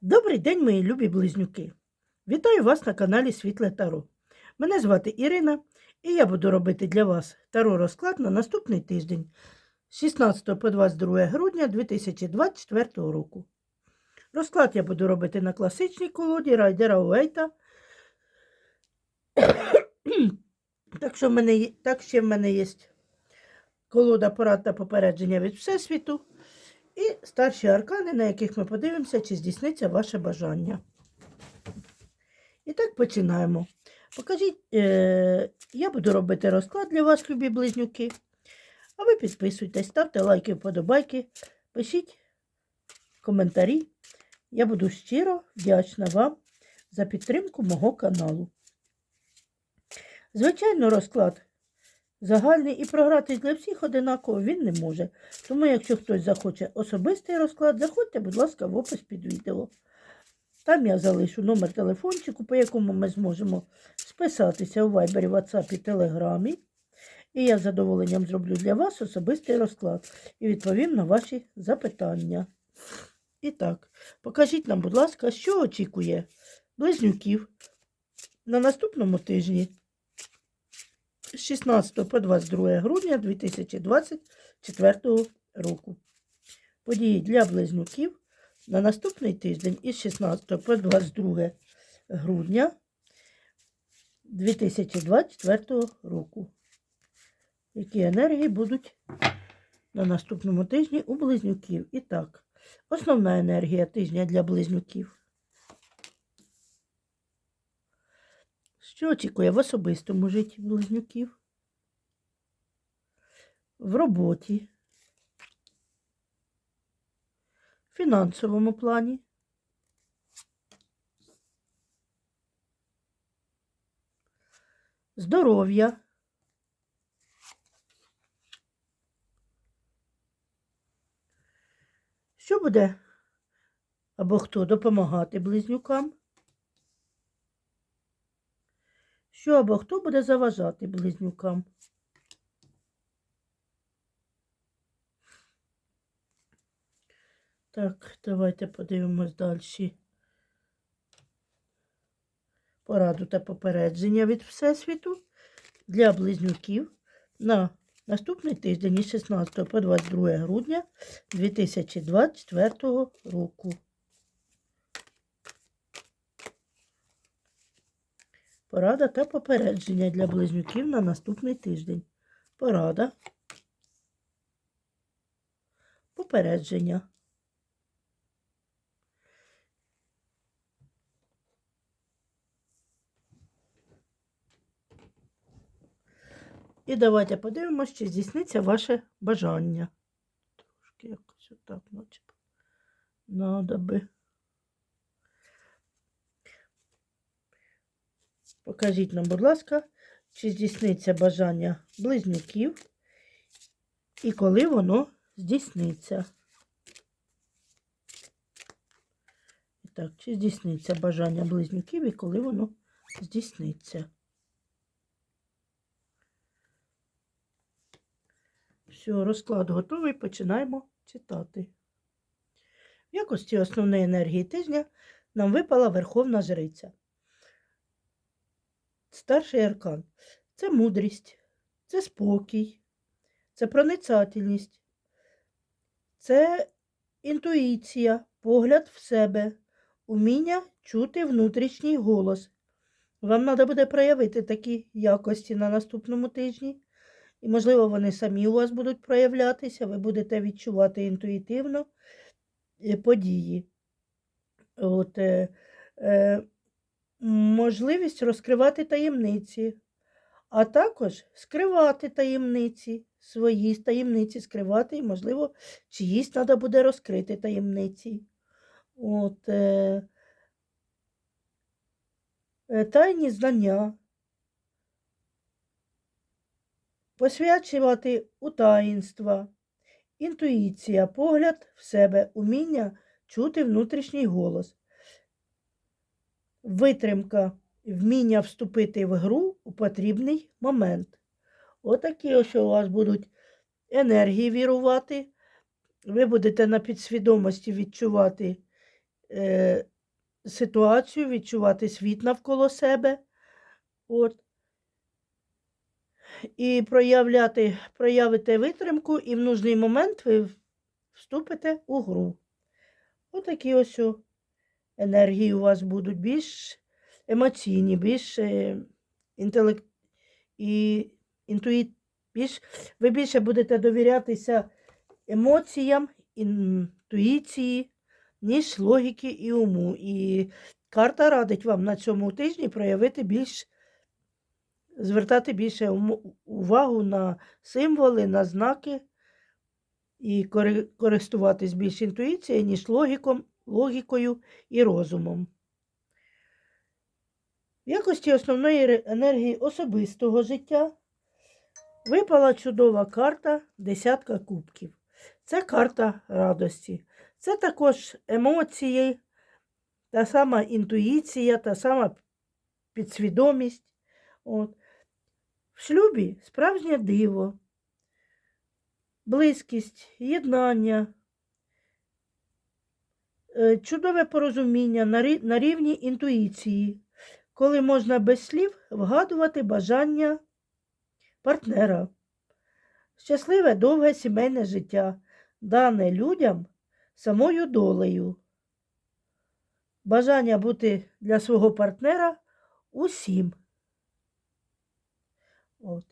Добрий день, мої любі близнюки! Вітаю вас на каналі Світле Таро. Мене звати Ірина, і я буду робити для вас таро розклад на наступний тиждень з 16 по 22 грудня 2024 року. Розклад я буду робити на класичній колоді Райдера Уейта. так, що в мене, так ще в мене є колода порад та попередження від Всесвіту. І старші аркани, на яких ми подивимося, чи здійсниться ваше бажання. І так починаємо. Покажіть, е, я буду робити розклад для вас, любі близнюки. А ви підписуйтесь, ставте лайки, вподобайки, пишіть коментарі. Я буду щиро вдячна вам за підтримку мого каналу. Звичайно, розклад загальний і програтись для всіх одинаково він не може. Тому, якщо хтось захоче особистий розклад, заходьте, будь ласка, в опис під відео. Там я залишу номер телефончику, по якому ми зможемо списатися у Viber, WhatsApp і Телеграмі. І я з задоволенням зроблю для вас особистий розклад і відповім на ваші запитання. І так, покажіть нам, будь ласка, що очікує близнюків на наступному тижні з 16 по 22 грудня 2024 року. Події для близнюків на наступний тиждень із 16 по 22 грудня 2024 року. Які енергії будуть на наступному тижні у близнюків? І так, основна енергія тижня для близнюків. Що очікує в особистому житті близнюків? В роботі, в фінансовому плані, здоров'я, що буде або хто допомагати близнюкам? Що або хто буде заважати близнюкам? Так, давайте подивимось далі. Пораду та попередження від Всесвіту для близнюків на наступний тиждень із 16 по 22 грудня 2024 року. Порада та попередження для близнюків на наступний тиждень. Порада. Попередження. І давайте подивимося, чи здійсниться ваше бажання. Трошки якось отак, начебто. Надо би. Покажіть нам, будь ласка, чи здійсниться бажання близнюків і коли воно здійсниться. Так, чи здійсниться бажання близнюків і коли воно здійсниться. Все, розклад готовий, починаємо читати. В якості основної енергії тижня нам випала Верховна Жриця. Старший аркан це мудрість, це спокій, це проницательність, це інтуїція, погляд в себе, уміння чути внутрішній голос. Вам треба буде проявити такі якості на наступному тижні. І, можливо, вони самі у вас будуть проявлятися, ви будете відчувати інтуїтивно е, події. От, е, е, можливість розкривати таємниці, а також скривати таємниці, свої таємниці скривати, і, можливо, чиїсь треба буде розкрити таємниці. От, е, е, тайні знання. Посвячувати у таїнства, інтуїція, погляд в себе, уміння чути внутрішній голос, витримка, вміння вступити в гру у потрібний момент. Отакі ось у вас будуть енергії вірувати. Ви будете на підсвідомості відчувати е, ситуацію, відчувати світ навколо себе. От. І проявляти, проявите витримку, і в нужний момент ви вступите у гру. Отакі ось енергії у вас будуть більш емоційні, більш е, інтелект і інтуїт, більш, ви більше будете довірятися емоціям, інтуїції, ніж логіки і уму. І карта радить вам на цьому тижні проявити більш, звертати більше увагу на символи, на знаки і користуватись більш інтуїцією, ніж логіком, логікою і розумом. В якості основної енергії особистого життя випала чудова карта десятка кубків. Це карта радості. Це також емоції, та сама інтуїція, та сама підсвідомість. От. В шлюбі справжнє диво, близькість, єднання, чудове порозуміння на рівні інтуїції, коли можна без слів вгадувати бажання партнера. Щасливе довге сімейне життя, дане людям самою долею. Бажання бути для свого партнера усім. От.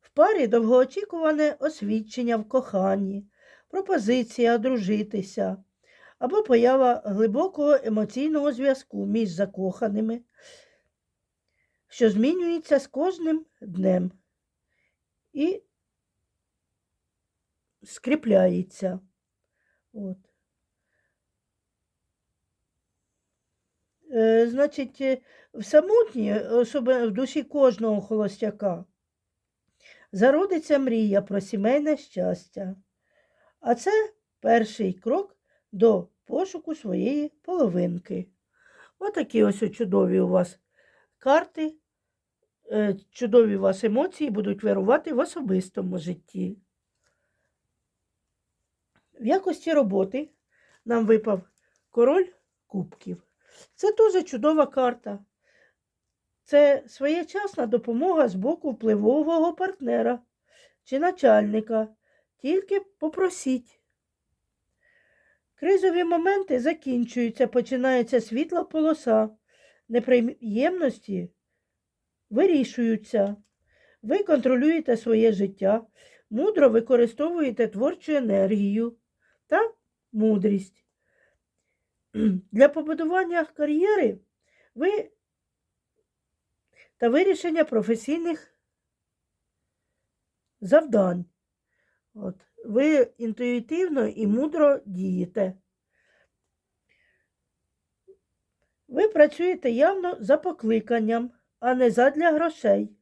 В парі довгоочікуване освідчення в коханні, пропозиція одружитися або поява глибокого емоційного зв'язку між закоханими, що змінюється з кожним днем і скріпляється. От. Е, значить, е, в самотній, особливо в душі кожного холостяка, зародиться мрія про сімейне щастя. А це перший крок до пошуку своєї половинки. Отакі ось чудові у вас карти, е, чудові у вас емоції будуть вирувати в особистому житті. В якості роботи нам випав король кубків. Це дуже чудова карта. Це своєчасна допомога з боку впливового партнера чи начальника. Тільки попросіть. Кризові моменти закінчуються, починається світла полоса. Неприємності вирішуються. Ви контролюєте своє життя, мудро використовуєте творчу енергію та мудрість. Для побудування кар'єри ви та вирішення професійних завдань. От. Ви інтуїтивно і мудро дієте. Ви працюєте явно за покликанням, а не задля грошей,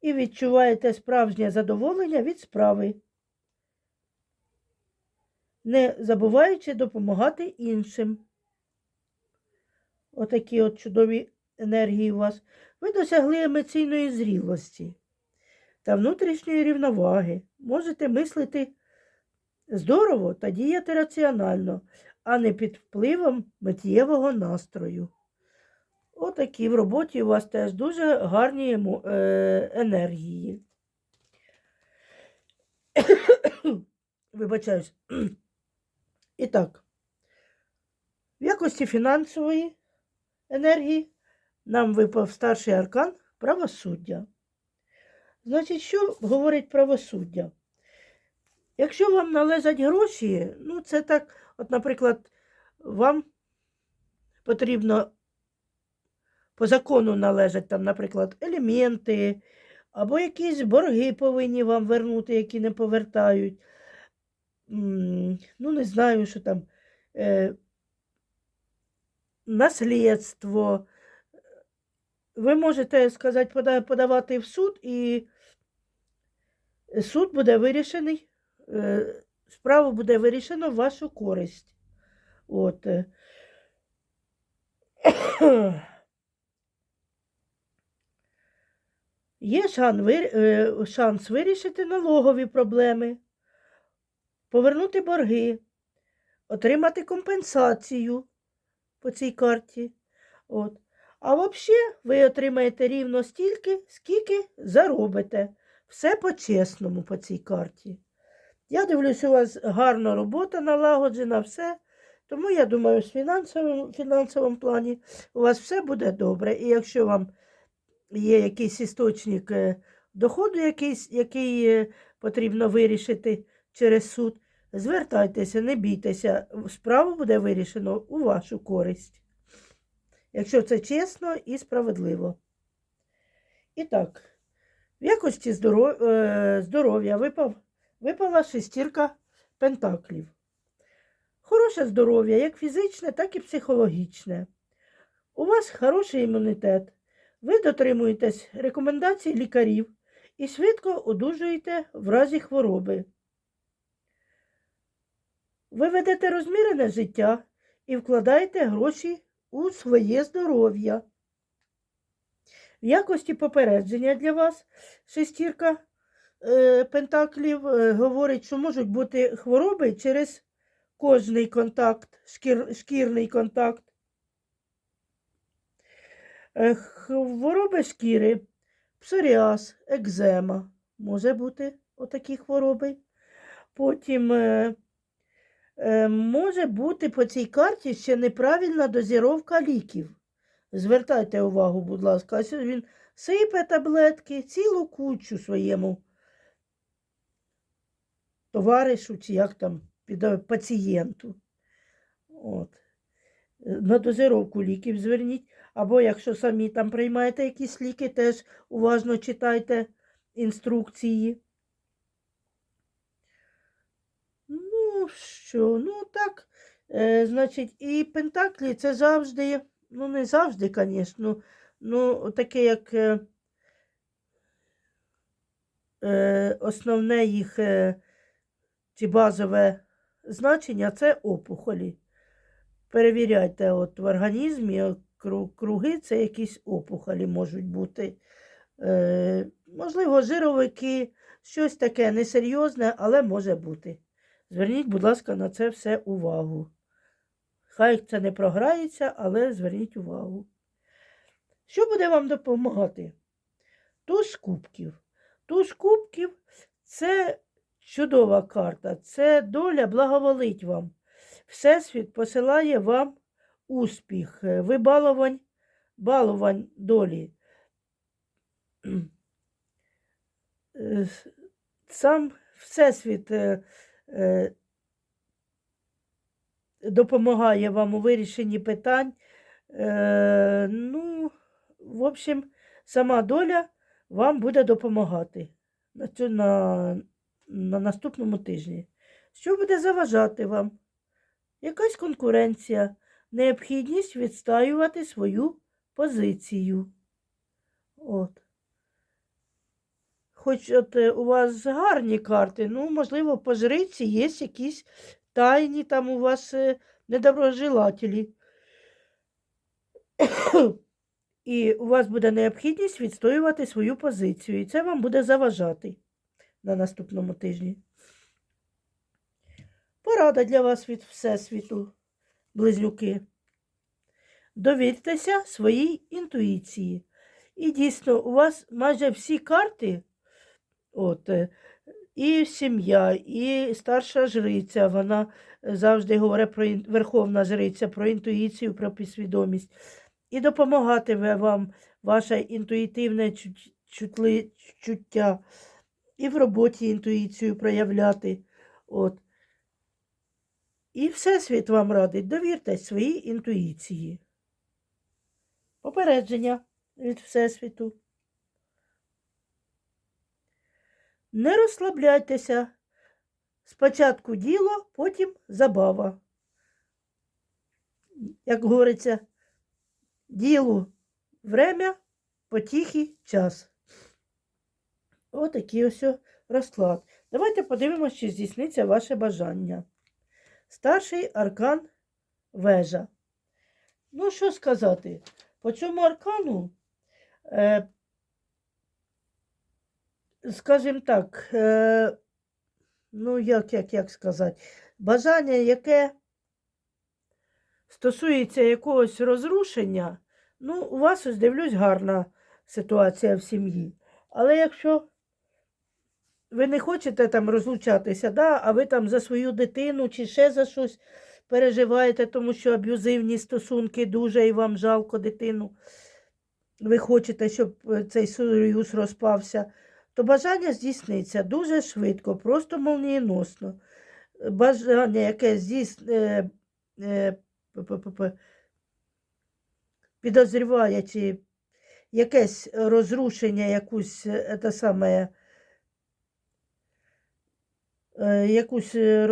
і відчуваєте справжнє задоволення від справи, не забуваючи допомагати іншим. Отакі от чудові енергії у вас. Ви досягли емоційної зрілості та внутрішньої рівноваги. Можете мислити здорово та діяти раціонально, а не під впливом миттєвого настрою. Отакі в роботі у вас теж дуже гарні е, енергії. Вибачаюсь. І так, в якості фінансової енергії нам випав старший аркан правосуддя. Значить, що говорить правосуддя? Якщо вам належать гроші, ну це так, от, наприклад, вам потрібно по закону належать там, наприклад, елементи, або якісь борги повинні вам вернути, які не повертають. Ну, не знаю, що там. Е, наслідство. Ви можете сказати, подавати в суд, і суд буде вирішений, справа буде вирішена в вашу користь. От. е. Є е, шанс вирішити налогові проблеми, повернути борги, отримати компенсацію по цій карті. От. А взагалі ви отримаєте рівно стільки, скільки заробите. Все по-чесному по цій карті. Я дивлюсь, у вас гарна робота налагоджена, все. Тому я думаю, в фінансовому, фінансовому плані у вас все буде добре. І якщо вам є якийсь істочник е, доходу, якийсь, який е, потрібно вирішити через суд, звертайтеся, не бійтеся, справа буде вирішено у вашу користь. Якщо це чесно і справедливо. І так, в якості здоров- е, здоров'я випав, випала шестірка пентаклів. Хороше здоров'я, як фізичне, так і психологічне. У вас хороший імунітет. Ви дотримуєтесь рекомендацій лікарів і швидко одужуєте в разі хвороби. Ви ведете розмірене життя і вкладаєте гроші у своє здоров'я. В якості попередження для вас шестірка пентаклів е, говорить, що можуть бути хвороби через кожний контакт, шкір, шкірний контакт. Е, Хвороби шкіри, псоріаз, екзема. Може бути отакі хвороби. Потім е, е, може бути по цій карті ще неправильна дозіровка ліків. Звертайте увагу, будь ласка, він сипе таблетки, цілу кучу своєму товаришу, чи як там піда- пацієнту. От. Е, На дозировку ліків зверніть. Або якщо самі там приймаєте якісь ліки, теж уважно читайте інструкції. Ну, що, ну так, е, значить, і Пентаклі це завжди, ну не завжди, звісно, ну таке як е, е, основне їх е, чи базове значення це опухолі. Перевіряйте, от в організмі е, круги це якісь опухолі можуть бути. Е, можливо, жировики, щось таке несерйозне, але може бути. Зверніть, будь ласка, на це все увагу. Хай це не програється, але зверніть увагу. Що буде вам допомагати? Туз кубків. Туз кубків це чудова карта, це доля благоволить вам. Всесвіт посилає вам успіх, е, вибалувань, балувань долі. Е, Сам Всесвіт е, допомагає вам у вирішенні питань. Ну, в общем, сама доля вам буде допомагати на, на, на наступному тижні. Що буде заважати вам? Якась конкуренція, необхідність відстаювати свою позицію. От. Хоч от е, у вас гарні карти, ну, можливо, по жриці є якісь тайні там у вас е, недоброжелателі. І у вас буде необхідність відстоювати свою позицію. І це вам буде заважати на наступному тижні. Порада для вас від Всесвіту, близнюки. Довіртеся своїй інтуїції. І дійсно, у вас майже всі карти, от, е, і сім'я, і старша жриця, вона завжди говорить про верховна жриця, про інтуїцію, про підсвідомість. І допомагатиме вам ваше інтуїтивне чуття, і в роботі інтуїцію проявляти. От. І Всесвіт вам радить, довіртесь своїй інтуїції. Попередження від Всесвіту. Не розслабляйтеся. Спочатку діло, потім забава. Як говориться, ділу время, потіхи час. Отакий ось розклад. Давайте подивимося, чи здійсниться ваше бажання. Старший аркан вежа. Ну, що сказати? По цьому аркану, е, скажімо так, е, ну, як, як, як сказати, бажання, яке стосується якогось розрушення, ну, у вас ось дивлюсь гарна ситуація в сім'ї. Але якщо ви не хочете там розлучатися, да, а ви там за свою дитину чи ще за щось переживаєте, тому що аб'юзивні стосунки дуже і вам жалко дитину, ви хочете, щоб е, цей союз розпався, то бажання здійсниться дуже швидко, просто молнієносно. Бажання, яке здійс... е, е, підозріває, чи якесь розрушення, якусь те саме, якусь е,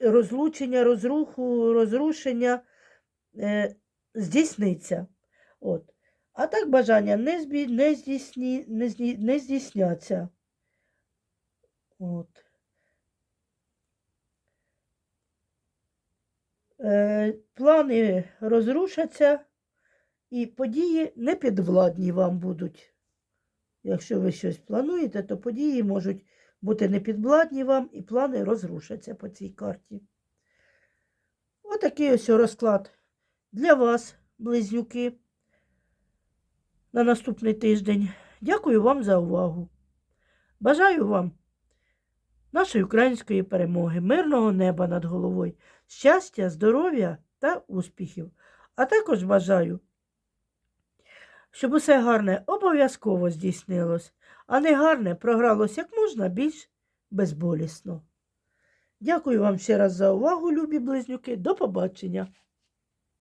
розлучення, розруху, розрушення е, здійсниться. От. А так бажання не, збі... не, здійсні... не, зні... не здійсняться. От. Е, плани розрушаться, і події непідвладні вам будуть. Якщо ви щось плануєте, то події можуть бути непідвладні вам, і плани розрушаться по цій карті. Отакий ось розклад для вас, близнюки, на наступний тиждень. Дякую вам за увагу. Бажаю вам нашої української перемоги, мирного неба над головою, щастя, здоров'я та успіхів. А також бажаю, щоб усе гарне обов'язково здійснилось, а не гарне програлось як можна більш безболісно. Дякую вам ще раз за увагу, любі близнюки. До побачення!